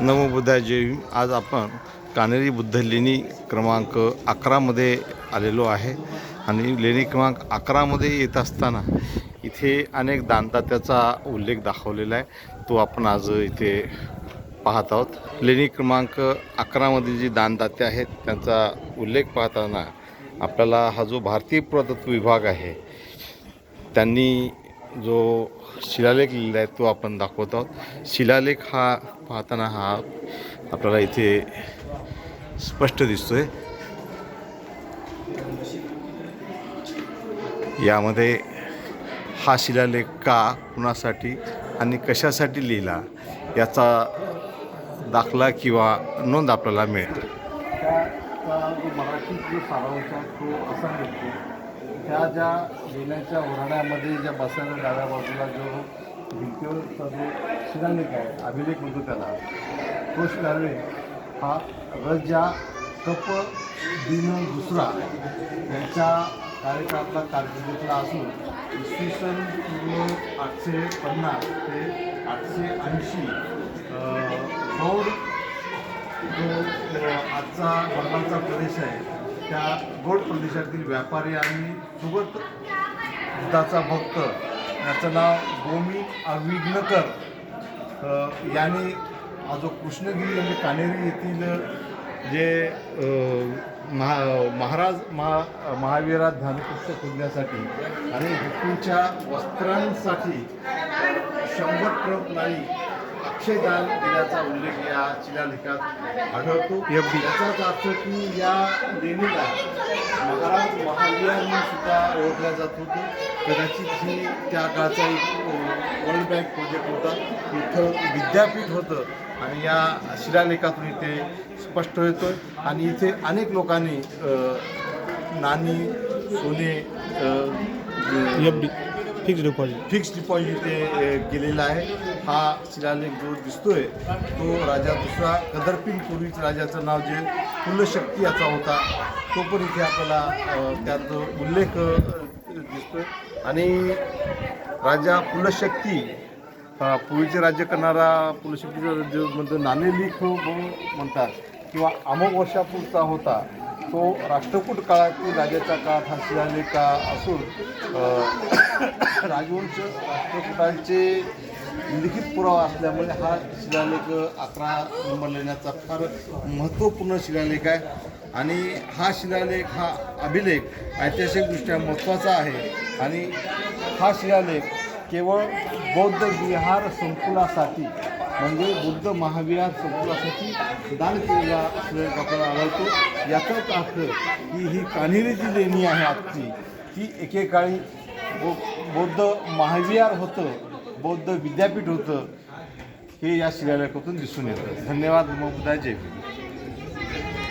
नमोबुद्धा जय आज आपण कानेरी बुद्ध लेणी क्रमांक अकरामध्ये आलेलो आहे. आणि लेणी क्रमांक अकरामध्ये येत असताना इथे अनेक दानदात्याचा उल्लेख दाखवलेला आहे. तो आपण आज इथे पाहत आहोत. लेणी क्रमांक अकरामध्ये जी दानदाते आहेत त्यांचा उल्लेख पाहताना आपल्याला हा जो भारतीय पुरातत्व विभाग आहे त्यांनी जो शिलालेख लिहिला आहे तो आपण दाखवत आहोत. शिलालेख हा पाहताना हा आपल्याला इथे स्पष्ट दिसतोय. यामध्ये हा शिलालेख का कुणासाठी आणि कशासाठी लिहिला याचा दाखला किंवा नोंद आपल्याला मिळते जो मराठीत जो सारांश आहे तो असा मिळतो. त्या ज्या लेण्याच्या ओराड्यामध्ये ज्या बसायला डाव्या बाजूला जो भिंतीवरचा जो शिलालेख आहे अभिलेख म्हणतो त्याला तो शिलालेख हा रजा कप दिन दुसरा यांच्या कार्यकाळातला कारकिर्दीतला असून इसवी सन पूर्व आठशे पन्नास ते आठशे ऐंशी गौड जो आजचा बर्माचा प्रदेश आहे त्या गोड प्रदेशातील व्यापारी आणि सुगत बुद्धाचा भक्त याचं नाव गोमी अविघ्नकर. याने हा जो कृष्णगिरी म्हणजे कानेरी येथील जे महा महाराज महा महावीरात ध्यानकृष्ण खोदण्यासाठी आणि भिक्खूंच्या वस्त्रांसाठी शंभर ट्रक नाही अक्षयदान दिल्याचा उल्लेख या शिलालेखात आढळतो. याचाच अर्थ की या लेणीला महाराज महावीरांनी सुद्धा ओळखल्या जात होतं. कदाचित ही त्या काळचा एक वर्ल्ड बँक प्रोजेक्ट होता. इथं विद्यापीठ होतं आणि या शिलालेखातून इथे स्पष्ट होतं आणि इथे अनेक लोकांनी नाणी सोने फिक्स डिपॉझिट फिक्स डिपॉझिट केलेला आहे. हा शिलालेख जो दिसतोय तो राजा दुसरा कदरपिन पूर्वीच राजाचं नाव जे कुलशक्ती याचा होता तो पण इथे आपल्याला त्यात उल्लेख दिसतोय. आणि राजा कुलशक्ती पूर्वीचे राज्य करणारा कुलशक्तीचा जो म्हणतो नाणेलिख म्हणतात किंवा अमोघ वर्षापूरचा होता तो राष्ट्रकूट काळातील राजाचा काळात हा शिलालेख असून राजवंश राष्ट्रकुटांचे लिखित पुरावा असल्यामुळे हा शिलालेख अकरा नंबर लेण्याचा फार महत्त्वपूर्ण शिलालेख आहे. आणि हा शिलालेख हा अभिलेख ऐतिहासिकदृष्ट्या महत्त्वाचा आहे. आणि हा शिलालेख केवळ बौद्ध विहार संकुलासाठी म्हणजे बुद्ध महाविहार संकुलासाठी दान केलेला शिलालेख आपल्याला आढळतो. याचाच अर्थ की ही कान्हेरी जी लेणी आहे आजची ती एकेकाळी बौ बौद्ध महाविहार होतं. बौद्ध विद्यापीठ होतं हे या शिलालेखातून दिसून येतं. धन्यवाद मग जय भीम.